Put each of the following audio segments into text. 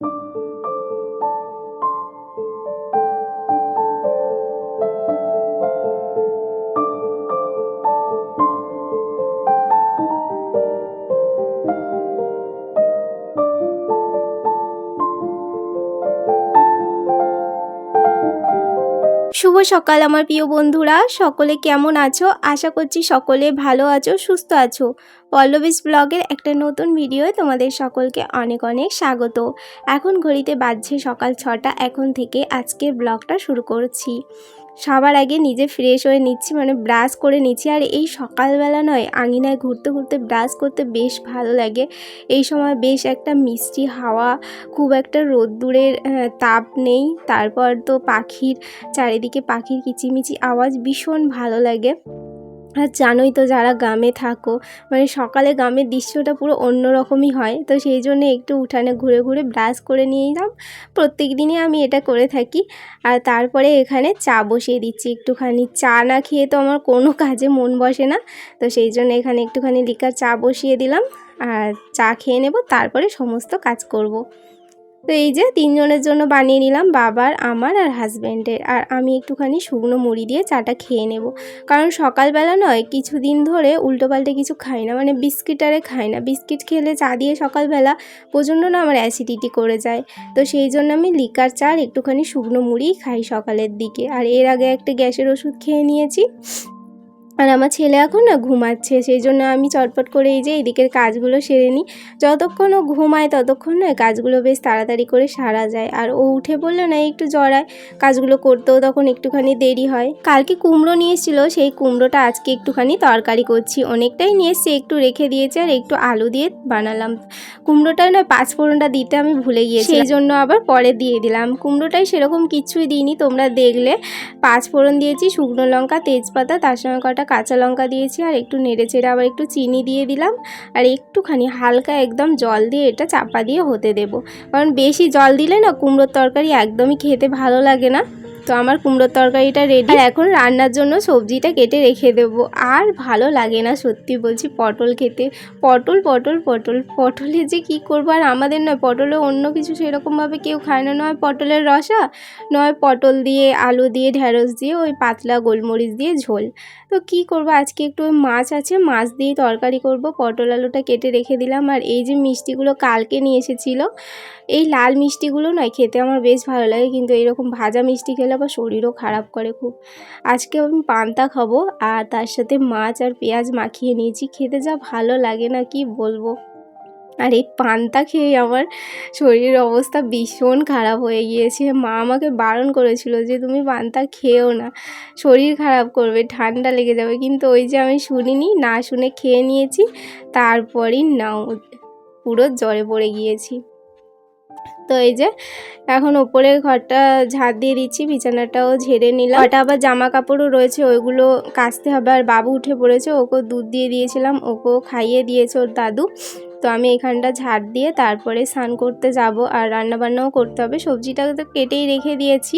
thank you শুভ সকাল আমার প্রিয় বন্ধুরা। সকলে কেমন আছো? আশা করছি সকলে ভালো আছো, সুস্থ আছো। পল্লবীজ ব্লগের একটা নতুন ভিডিও তোমাদের সকলকে অনেক অনেক স্বাগত। এখন ঘড়িতে বাজছে সকাল ছটা, এখন থেকে আজকের ব্লগটা শুরু করছি। সবার আগে নিজে ফ্রেশ হয়ে নিচ্ছি মানে ব্রাশ করে নিচ্ছি। আর এই সকালবেলা নয়, আঙিনায় ঘুরতে ঘুরতে ব্রাশ করতে বেশ ভালো লাগে। এই সময় বেশ একটা মিষ্টি হাওয়া, খুব একটা রোদ্দুরের তাপ নেই। তারপর তো পাখির, চারিদিকে পাখির কিচিমিচি আওয়াজ ভীষণ ভালো লাগে। আর জানোই তো যারা গ্রামে থাকো মানে সকালে গ্রামের দৃশ্যটা পুরো অন্যরকমই হয়। তো সেই জন্য একটু উঠানে ঘুরে ঘুরে ব্রাশ করে নিয়ে এলাম প্রত্যেক দিনই আমি এটা করে থাকি। আর তারপরে এখানে চা বসিয়ে দিচ্ছি একটুখানি। চা না খেয়ে তো আমার কোনো কাজে মন বসে না। তো সেই জন্য এখানে একটুখানি লিকার চা বসিয়ে দিলাম। আর চা খেয়ে নেব, তারপরে সমস্ত কাজ করব। তো এই যে তিনজনের জন্য বানিয়ে নিলাম বাবার, আমার আর হাজব্যান্ডের। আর আমি একটুখানি শুকনো মুড়ি দিয়ে চাটা খেয়ে নেব। কারণ সকালবেলা নয়, কিছুদিন ধরে উল্টোপাল্টে কিছু খাই না। মানে বিস্কিট আরে খাই না। বিস্কিট খেলে চা দিয়ে সকালবেলা প্রচণ্ড না আমার অ্যাসিডিটি করে যায়। তো সেই জন্য আমি লিকার চা আর একটুখানি শুকনো মুড়ি খাই সকালের দিকে। আর এর আগে একটা গ্যাসের ওষুধ খেয়ে নিয়েছি। আর আমার ছেলে এখন না ঘুমাচ্ছে সেই জন্য আমি চটপট করে এই যে এদিকের কাজগুলো সেরে নিই। যতক্ষণ ও ঘুমায় ততক্ষণ না কাজগুলো বেশ তাড়াতাড়ি করে সারা যায়। আর ও উঠে পড়লে না একটু জড়ায় কাজগুলো করতেও তখন একটুখানি দেরি হয়। কালকে কুমড়ো নিয়ে এসেছিল সেই কুমড়োটা আজকে একটুখানি তরকারি করছি। অনেকটাই নিয়ে এসছি একটু রেখে দিয়েছি আর একটু আলু দিয়ে বানালাম। কুমড়োটা না পাঁচ ফোড়নটা দিতে আমি ভুলে গিয়েছি। সেই জন্য আবার পরে দিয়ে দিলাম। কুমড়োটাই সেরকম কিছুই দিইনি তোমরা দেখলে। পাঁচ ফোড়ন দিয়েছি শুকনো লঙ্কা তেজপাতা তার সঙ্গে কটা কাঁচা লঙ্কা দিয়েছি আর একটু নেড়ে চেড়ে আবার একটু চিনি দিয়ে দিলাম। আর একটুখানি হালকা একদম জল দিয়ে এটা চাপা দিয়ে হতে দেব। কারণ বেশি জল দিলে না কুমড়োর তরকারি একদমই খেতে ভালো লাগে না। তো আমার কুমড়োর তরকারিটা রেডি আর এখন রান্নার জন্য সবজিটা কেটে রেখে দেবো। আর ভালো লাগে না সত্যি বলছি পটল খেতে। পটল পটল পটল। পটলে যে কি করব? আর আমাদের নয়, পটলে অন্য কিছু সেরকমভাবে কেউ খায় না। নয় পটলের রসা, নয় পটল দিয়ে আলু দিয়ে ঢ্যাঁড়স দিয়ে, ওই পাতলা গোলমরিচ দিয়ে ঝোল। তো কি করব? আজকে একটু মাছ আছে, মাছ দিয়ে তরকারি করব। পটল আলুটা কেটে রেখে দিলাম। আর এই যে মিষ্টিগুলো কালকে নিয়ে এসেছিল, এই লাল মিষ্টিগুলো নয়, খেতে আমার বেশ ভালো লাগে। কিন্তু এইরকম ভাজা মিষ্টি খেলে আবার শরীরও খারাপ করে খুব। আজকে আমি পান্তা খাব আর তার সাথে মাছ আর পেঁয়াজ মাখিয়ে নিয়েছি। খেতে যা ভালো লাগে না, কি বলব? আর এই পান্তা খেয়ে আমার শরীরের অবস্থা ভীষণ খারাপ হয়ে গিয়েছে। মা আমাকে বারণ করেছিল যে, তুমি পান্তা খেয়েও না, শরীর খারাপ করবে, ঠান্ডা লেগে যাবে। কিন্তু ওই যে আমি শুনিনি, না শুনে খেয়ে নিয়েছি, তারপরই নাও, পুরো জ্বরে পড়ে গিয়েছি। তো এই যে, এখন ওপরের ঘরটা ঝাঁট দিয়ে দিচ্ছি, বিছানাটাও ঝেড়ে নিলাম। ওটা আবার জামা কাপড়ও রয়েছে, ওইগুলো কাচতে হবে। আর বাবু উঠে পড়েছে ওকে দুধ দিয়ে দিয়েছিলাম, ওকেও খাইয়ে দিয়েছে ওর দাদু। তো আমি এখানটা ঝাড় দিয়ে তারপরে স্নান করতে যাব আর রান্নাবান্নাও করতে হবে। সবজিটা তো কেটেই রেখে দিয়েছি।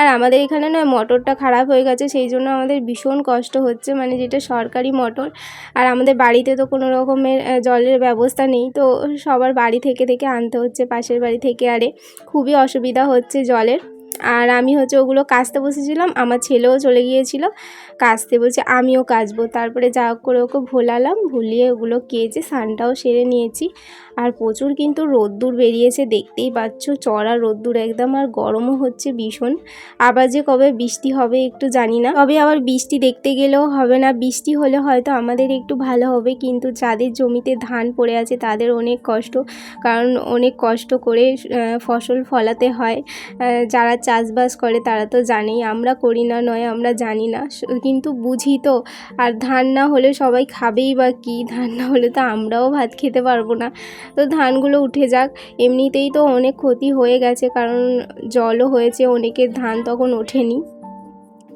আর আমাদের এখানে নয় মটরটা খারাপ হয়ে গেছে, সেই জন্য আমাদের ভীষণ কষ্ট হচ্ছে মানে যেটা সরকারি মটর। আর আমাদের বাড়িতে তো কোনো রকমের জলের ব্যবস্থা নেই, তো সবার বাড়ি থেকে থেকে আনতে হচ্ছে, পাশের বাড়ি থেকে আরে। খুবই অসুবিধা হচ্ছে জলের। আর আমি হচ্ছে ওগুলো কাচতে বসেছিলাম, আমার ছেলেও চলে গিয়েছিল, কাচতে বলছে আমিও কাচবো। তারপরে যা করে ওকে ভোলালাম, ভুলিয়ে ওগুলো কেচে স্নানটাও সেরে নিয়েছি। আর প্রচুর কিন্তু রোদ্দুর বেরিয়েছে, দেখতেই পাচ্ছ চড়া রোদ্দুর একদম আর গরমও হচ্ছে ভীষণ। আবার যে কবে বৃষ্টি হবে একটু জানি না, তবে আবার বৃষ্টি দেখতে গেলেও হবে না। বৃষ্টি হলে হয়তো আমাদের একটু ভালো হবে, কিন্তু যাদের জমিতে ধান পড়ে আছে তাদের অনেক কষ্ট, কারণ অনেক কষ্ট করে ফসল ফলাতে হয়। যারা চাষবাস করে, তারা তো জানেই। আমরা করি না, নয় আমরা জানি না। কিন্তু বুঝি তো। আর ধান না হলে সবাই খাবেই বা কি? ধান না হলে তো আমরাও ভাত খেতে পারব না। তো ধানগুলো উঠে যাক। এমনিতেই তো অনেক ক্ষতি হয়ে গেছে, কারণ জলও হয়েছে, অনেকের ধান তখন ওঠেনি।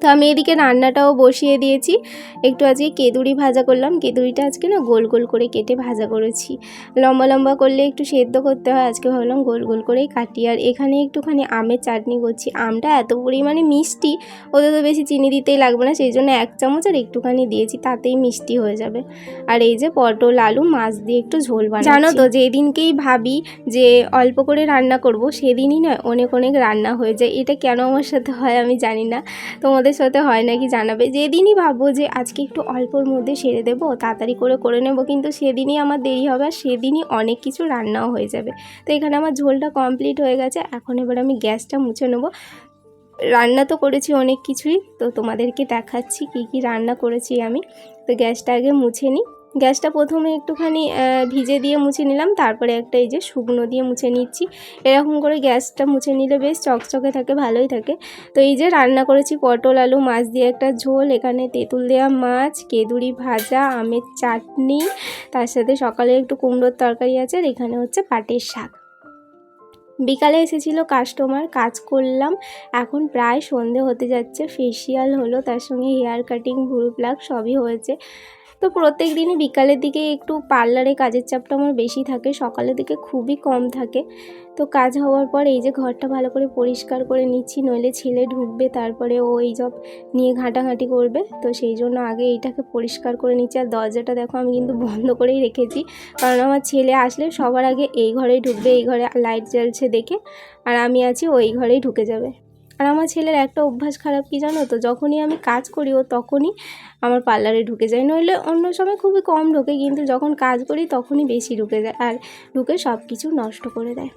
তো আমি এদিকে রান্নাটাও বসিয়ে দিয়েছি। একটু আজকে কেদুরি ভাজা করলাম। কেদুরিটা আজকে না গোল গোল করে কেটে ভাজা করেছি। লম্বা লম্বা করলে একটু সেদ্ধ করতে হয়। আজকে ভাবলাম গোল গোল করেই কাটি। আর এখানে একটুখানি আমের চাটনি করছি। আমটা এত পরিমাণে মিষ্টি, ওদের তো বেশি চিনি দিতেই লাগবে না। সেই জন্য এক চামচ আর একটুখানি দিয়েছি। তাতেই মিষ্টি হয়ে যাবে। আর এই যে পটল, আলু, মাছ দিয়ে একটু ঝোল বানাচ্ছি। জানো তো, যেদিনকেই ভাবি যে অল্প করে রান্না করব, সেদিনই নয় অনেক অনেক রান্না হয়ে যায়। এটা কেন আমার সাথে হয় আমি জানি না। তোমাদের সাথে হয় নাকি জানাবে? যেদিনই ভাববো যে আজকে একটু অল্পর মধ্যে সেরে দেব, তাড়াতাড়ি করে করে নেব, কিন্তু সেদিনই আমার দেরি হবে আর সেদিনই অনেক কিছু রান্নাও হয়ে যাবে। তো এখানে আমার ঝোলটা কমপ্লিট হয়ে গেছে, এখন এবার আমি গ্যাসটা মুছে নেব। রান্না তো করেছি অনেক কিছুই, তো তোমাদেরকে দেখাচ্ছি কি কি রান্না করেছি আমি। তো গ্যাসটা আগে মুছে নিই। গ্যাসটা প্রথমে একটুখানি ভিজে দিয়ে মুছে নিলাম, তারপরে একটা এই যে শুকনো দিয়ে মুছে নিচ্ছি। এরকম করে গ্যাসটা মুছে নিলে বেশ চকচকে থাকে, ভালোই থাকে। তো এই যে রান্না করেছি পটল, আলু, মাছ দিয়ে একটা ঝোল, এখানে তেঁতুল দেওয়া মাছ, কেঁদুরি ভাজা, আমের চাটনি, তার সাথে সকালে একটু কুমড়োর তরকারি আছে, আর এখানে হচ্ছে পাটের শাক। বিকালে এসেছিল কাস্টমার কাজ করলাম। এখন প্রায় সন্ধে হতে যাচ্ছে ফেসিয়াল হলো, তার সঙ্গে হেয়ার কাটিং ভুরু প্লাক সবই হয়েছে। তো প্রত্যেক দিনই বিকালের দিকে একটু পার্লারে কাজের চাপটা আমার বেশি থাকে, সকালের দিকে খুবই কম থাকে। তো কাজ হওয়ার পর এই যে ঘরটা ভালো করে পরিষ্কার করে নিচ্ছি, নইলে ছেলে ঢুকবে, তারপরে ও এই সব নিয়ে ঘাঁটাঘাঁটি করবে। তো সেই জন্য আগে এইটাকে পরিষ্কার করে নিচ্ছি। আর দরজাটা দেখো, আমি কিন্তু বন্ধ করেই রেখেছি। কারণ আমার ছেলে আসলে সবার আগে এই ঘরেই ঢুকবে, এই ঘরে লাইট জ্বলছে দেখে, আর আমি আছি ওই ঘরেই ঢুকে যাবে। আর আমার ছেলের একটা অভ্যাস খারাপ কি জানো তো? যখনই আমি কাজ করি, ও তখনই আমার পার্লারে ঢুকে যায়। নইলে অন্য সময় খুবই কম ঢোকে, কিন্তু যখন কাজ করি তখনই বেশি ঢুকে যায় আর ঢুকে সব কিছু নষ্ট করে দেয়।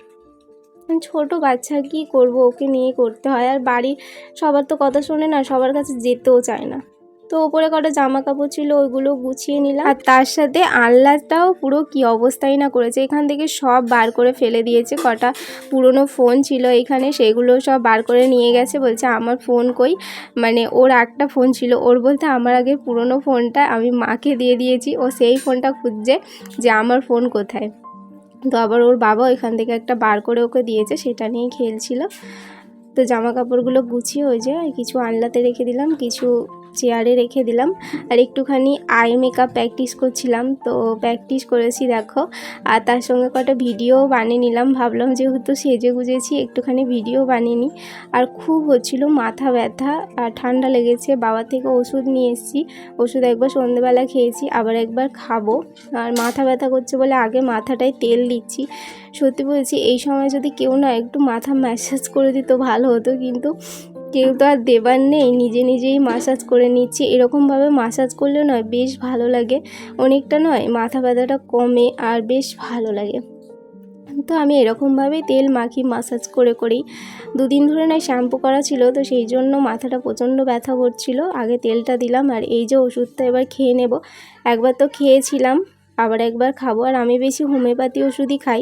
ছোট বাচ্চা, কি করব? ওকে নিয়ে করতে হয়। আর বাড়ির সবার তো কথা শোনে না, সবার কাছে যেতেও চায় না। তো ওপরে কটা জামা কাপড় ছিল ওইগুলো গুছিয়ে নিলাম। আর তার সাথে আল্লাহটাও পুরো কি অবস্থাই না করেছে। এখান থেকে সব বার করে ফেলে দিয়েছে, কটা পুরনো ফোন ছিল এখানে, সেগুলো সব বার করে নিয়ে গেছে। বলছে, আমার ফোন কই? মানে ওর একটা ফোন ছিল, ওর বলতে, আমার আগে পুরনো ফোনটা আমি মাকে দিয়ে দিয়েছি, ও সেই ফোনটা খুঁজছে যে আমার ফোন কোথায়। তো আবার ওর বাবা ওইখান থেকে একটা বার করে ওকে দিয়েছে, সেটা নিয়ে খেলছিল। তো জামা কাপড়গুলো গুছিয়ে ওই যে কিছু আনলাতে রেখে দিলাম, কিছু চেয়ারে রেখে দিলাম। আর একটুখানি আই মেকআপ প্র্যাকটিস করছিলাম। তো প্র্যাকটিস করেছি, দেখো। আর তার সঙ্গে কটা ভিডিও বানিয়ে নিলাম। ভাবলাম যেহেতু সেজে গুজেছি, একটুখানি ভিডিও বানিয়ে নিই। আর খুব হচ্ছিল মাথা ব্যথা আর ঠান্ডা লেগেছে। বাবা থেকে ওষুধ নিয়ে এসেছি। ওষুধ একবার সন্ধেবেলা খেয়েছি, আবার একবার খাব। আর মাথা ব্যথা করছে বলে আগে মাথাটায় তেল দিচ্ছি। সত্যি বলছি, এই সময় যদি কেউ না একটু মাথা ম্যাসাজ করে দিত, ভালো হতো। কিন্তু কেউ তো আর দেবার নেই, নিজে নিজেই মাসাজ করে নিচ্ছি। এরকমভাবে মাসাজ করলে নয়, বেশ ভালো লাগে। অনেকটা নয়, মাথা ব্যথাটা কমে আর বেশ ভালো লাগে। তো আমি এরকমভাবেই তেল মাখি মাসাজ করে করেই দুদিন ধরে নয় শ্যাম্পু করা ছিল, তো সেই জন্য মাথাটা প্রচণ্ড ব্যথা করছিল। আগে তেলটা দিলাম আর এই যে ওষুধটা এবার খেয়ে নেব। একবার তো খেয়েছিলাম, আবার একবার খাব। আর আমি বেশি হোমিওপ্যাথি ওষুধই খাই।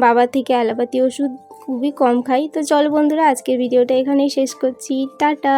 বাবার থেকে অ্যালোপ্যাথি ওষুধ খুবই কম খাই। তো চল বন্ধুরা আজকের ভিডিওটা এখানেই শেষ করছি। টাটা!